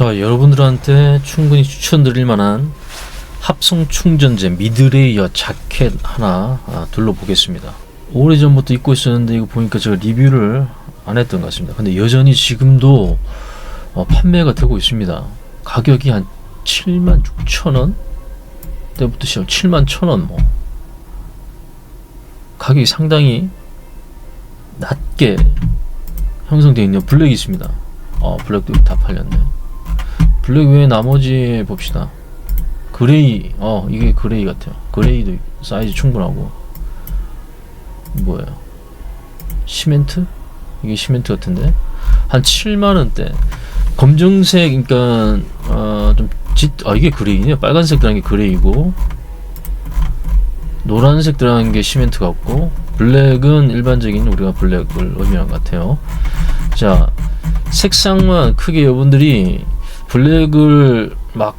자, 여러분들한테 충분히 추천드릴 만한 합성 충전재 미드레이어 자켓 하나 아, 둘러보겠습니다. 오래전부터 입고 있었는데 이거 보니까 제가 리뷰를 안 했던 것 같습니다. 근데 여전히 지금도 어, 판매가 되고 있습니다. 가격이 한 7만 6천 원 때부터 시작 7만 천원 뭐. 가격이 상당히 낮게 형성되어 있는 블랙이 있습니다. 어, 블랙도 다 팔렸네. 블랙 외에 나머지 봅시다. 그레이, 어, 이게 그레이 같아요. 그레이도 사이즈 충분하고. 뭐예요? 시멘트? 이게 시멘트 같은데? 한 7만원대. 검정색, 그니까, 어, 좀, 짙, 아, 이게 그레이네요. 빨간색 들어간 게 그레이고, 노란색 들어간 게 시멘트 같고, 블랙은 일반적인 우리가 블랙을 의미한 것 같아요. 자, 색상만 크게 여러분들이 블랙을 막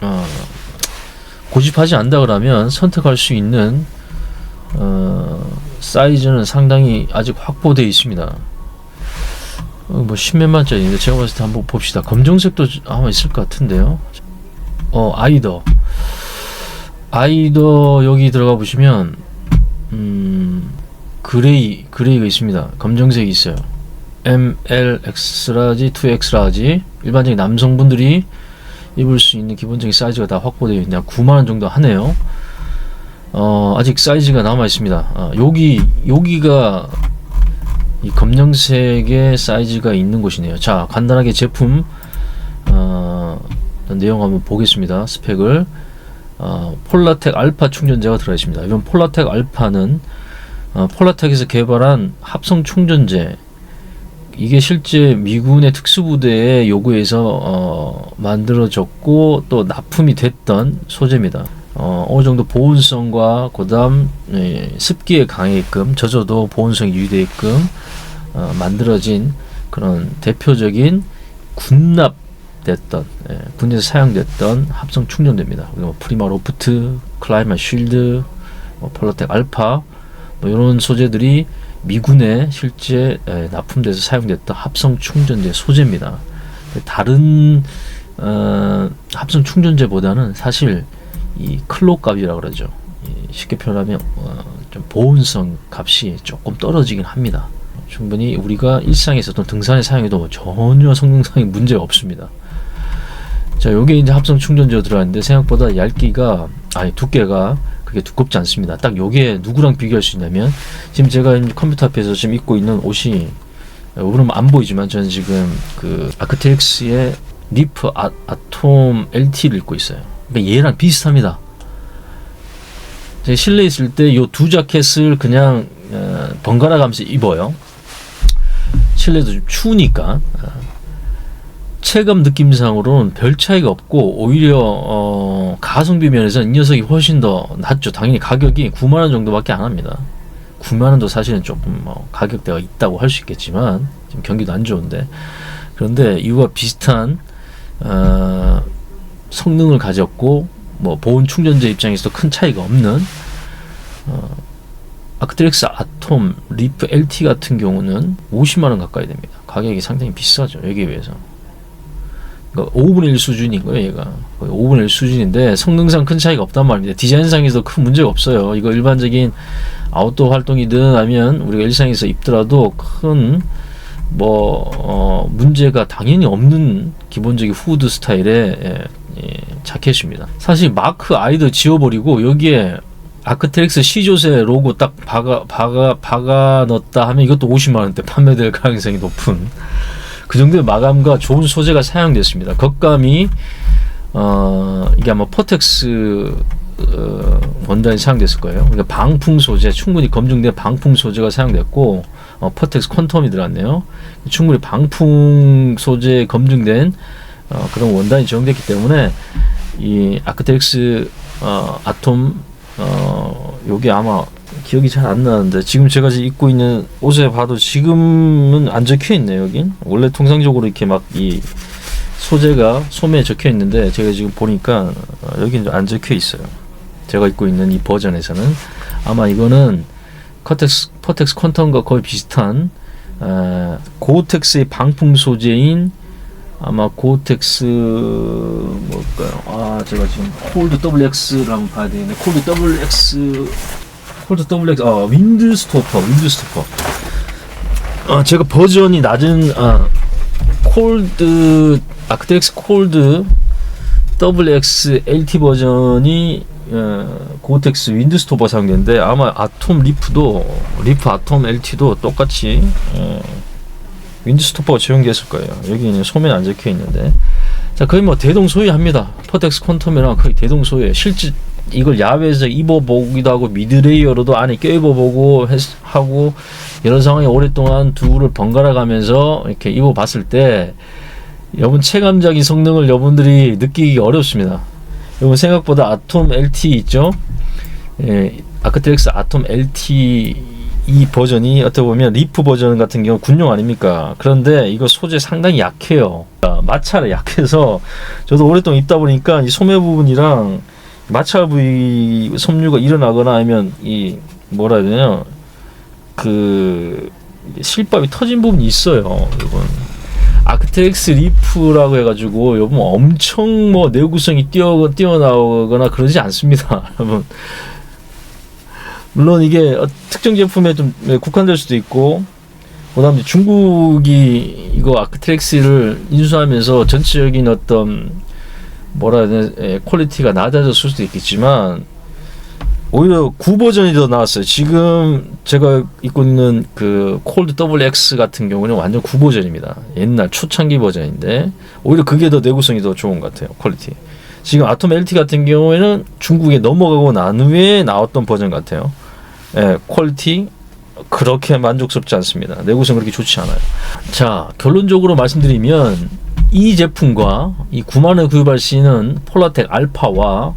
어, 고집하지 않다 그러면 선택할 수 있는 어, 사이즈는 상당히 아직 확보되어 있습니다. 어, 뭐 십몇만 짜리인데 제가 봤을 때 한번 봅시다. 검정색도 아마 있을 것 같은데요. 어 아이더 아이더 여기 들어가 보시면 음 그레이 그레이가 있습니다. 검정색이 있어요. ML, X라지, 2X라지 일반적인 남성분들이 입을 수 있는 기본적인 사이즈가 다 확보되어 있냐? 9만원 정도 하네요. 어, 아직 사이즈가 남아 있습니다. 어, 여기 여기가 이 검정색의 사이즈가 있는 곳이네요. 자 간단하게 제품 어, 내용 한번 보겠습니다. 스펙을. 어, 폴라텍 알파 충전재가 들어 있습니다. 이번 폴라텍 알파는 어, 폴라텍에서 개발한 합성 충전재 이게 실제 미군의 특수부대의 요구에서 어, 만들어졌고 또 납품이 됐던 소재입니다. 어, 어느 정도 보온성과 그다음 예, 습기에 강하게끔 젖어도 보온성이 유지되게끔 어, 만들어진 그런 대표적인 군납됐던 예, 군에서 사용됐던 합성 충전대입니다. 뭐 프리마 로프트, 클라이마 쉴드, 뭐 폴라텍 알파 뭐 이런 소재들이 미군에 실제 에, 납품돼서 사용됐던 합성 충전재 소재입니다. 다른 어, 합성 충전재보다는 사실 이 클로 값이라 그러죠. 이 쉽게 표현하면 어, 좀 보온성 값이 조금 떨어지긴 합니다. 충분히 우리가 일상에서 또 등산에 사용해도 전혀 성능상의 문제가 없습니다. 자, 여기 이제 합성 충전재가 들어갔는데 생각보다 얇기가 아니 두께가 그게 두껍지 않습니다. 딱 요게 누구랑 비교할 수 있냐면 지금 제가 컴퓨터 앞에서 지금 입고 있는 옷이 여러분 안 보이지만 저는 지금 그 아크텍스의 리프 아, 아톰 LT를 입고 있어요. 그러니까 얘랑 비슷합니다. 제가 실내에 있을 때요두 자켓을 그냥 어, 번갈아 가면서 입어요. 실내도 좀 추우니까 어, 체감 느낌상으로는 별 차이가 없고 오히려 어, 가성비 면에서 이 녀석이 훨씬 더 낫죠. 당연히 가격이 9만 원 정도밖에 안 합니다. 9만 원도 사실은 조금 뭐 가격대가 있다고 할 수 있겠지만 지금 경기도 안 좋은데 그런데 이와 비슷한 어, 성능을 가졌고 뭐 보온 충전재 입장에서도 큰 차이가 없는 어, 아크트렉스 아톰 리프 LT 같은 경우는 50만 원 가까이 됩니다. 가격이 상당히 비싸죠. 여기에 비해서. 그러니까 5분의 1 수준인 거예요, 얘가. 거의 5분의 1 수준인데 성능상 큰 차이가 없단 말입니다. 디자인상에서 큰 문제가 없어요. 이거 일반적인 아웃도어 활동이든 아니면 우리가 일상에서 입더라도 큰 뭐, 어, 문제가 당연히 없는 기본적인 후드 스타일의 예, 예, 자켓입니다. 사실 마크 아이도 지워버리고 여기에 아크트렉스 시조세 로고 딱 박아, 박아, 박아 넣었다 하면 이것도 50만원대 판매될 가능성이 높은 그 정도의 마감과 좋은 소재가 사용됐습니다. 겉감이 어 이게 아마 포텍스 어, 원단이 사용됐을 거예요. 그러니까 방풍 소재 충분히 검증된 방풍 소재가 사용됐고 어, 포텍스 퀀텀이 들어갔네요. 충분히 방풍 소재 검증된 어, 그런 원단이 적용됐기 때문에 이 아크텍스 어, 아톰 어, 요게 아마 기억이 잘 안 나는데 지금 제가 지금 입고 있는 옷에 봐도 지금은 안 적혀 있네요 여긴 원래 통상적으로 이렇게 막 이 소재가 소매에 적혀 있는데 제가 지금 보니까 어, 여긴 안 적혀 있어요 제가 입고 있는 이 버전에서는 아마 이거는 커텍스 퍼텍스 퀀텀과 거의 비슷한 어, 고텍스의 방풍 소재인 아마 고텍스 뭘까요? 아 제가 지금 콜드 WX를 한번 봐야 되겠네. 콜드 WX 콜드 WX 아 윈드 스토퍼 윈드 스토퍼. 아 제가 버전이 낮은 아 콜드 아크텍스 콜드 WX LT 버전이 어, 고텍스 윈드 스토퍼 사용되는데 아마 아톰 리프도 리프 아톰 LT도 똑같이 어, 윈드 스토퍼가 적용됐을 거예요. 여기는 소면 안 적혀 있는데. 자, 거의 뭐 대동소이합니다. 퍼텍스 퀀텀이랑 거의 대동소이해요. 실제 이걸 야외에서 입어보기도 하고 미드레이어로도 안에 껴입어보고 했, 하고 이런 상황에 오랫동안 두를 번갈아 가면서 이렇게 입어봤을 때 여러분 체감적인 성능을 여러분들이 느끼기 어렵습니다. 여러분 생각보다 아톰 LT 있죠? 예, 아크텍스 아톰 LT 이 버전이 어떻게 보면 리프 버전 같은 경우 군용 아닙니까? 그런데 이거 소재 상당히 약해요. 아, 마찰에 약해서 저도 오랫동안 입다 보니까 이 소매 부분이랑 마찰 부위 섬유가 일어나거나 아니면 이 뭐라 해야 되냐 그 실밥이 터진 부분이 있어요. 이건 아크텍스 리프라고 해가지고 여러분 엄청 뭐 내구성이 뛰어 뛰어나오거나 그러지 않습니다, 여러분. 물론 이게 어, 특정 제품에 좀 네, 국한될 수도 있고 그다음에 중국이 이거 아크트렉스를 인수하면서 전체적인 어떤 뭐라 해야 되나 예, 퀄리티가 낮아졌을 수도 있겠지만 오히려 구 버전이 더 나왔어요. 지금 제가 입고 있는 그 콜드 WX 같은 경우는 완전 구 버전입니다. 옛날 초창기 버전인데 오히려 그게 더 내구성이 더 좋은 것 같아요. 퀄리티. 지금 아톰 LT 같은 경우에는 중국에 넘어가고 난 후에 나왔던 버전 같아요. 예, 퀄리티 그렇게 만족스럽지 않습니다. 내구성 그렇게 좋지 않아요. 자, 결론적으로 말씀드리면 이 제품과 이 9만 원 구입할 수 있는 폴라텍 알파와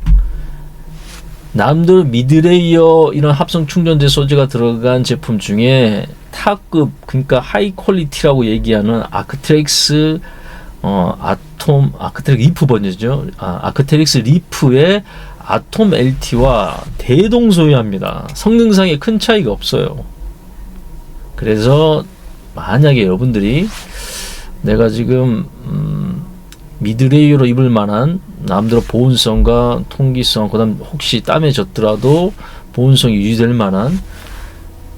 남들 미드레이어 이런 합성 충전재 소재가 들어간 제품 중에 타급 그러니까 하이 퀄리티라고 얘기하는 아크트렉스 어 아톰 아크트렉 리프 번이죠. 아, 아크트렉스 리프의 아톰 LT와 대동소이합니다. 성능상에 큰 차이가 없어요. 그래서 만약에 여러분들이 내가 지금 음, 미드레이어로 입을 만한 남들의 보온성과 통기성, 그다음 혹시 땀에 젖더라도 보온성이 유지될 만한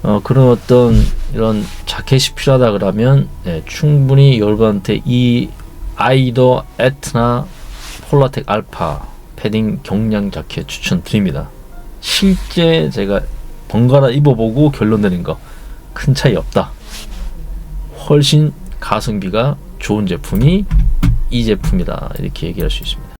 어, 그런 어떤 이런 자켓이 필요하다 그러면 네, 충분히 여러분한테 이 아이더 에트나 폴라텍 알파 패딩 경량 자켓 추천드립니다. 실제 제가 번갈아 입어보고 결론 내린 거 큰 차이 없다. 훨씬 가성비가 좋은 제품이 이 제품이다. 이렇게 얘기할 수 있습니다.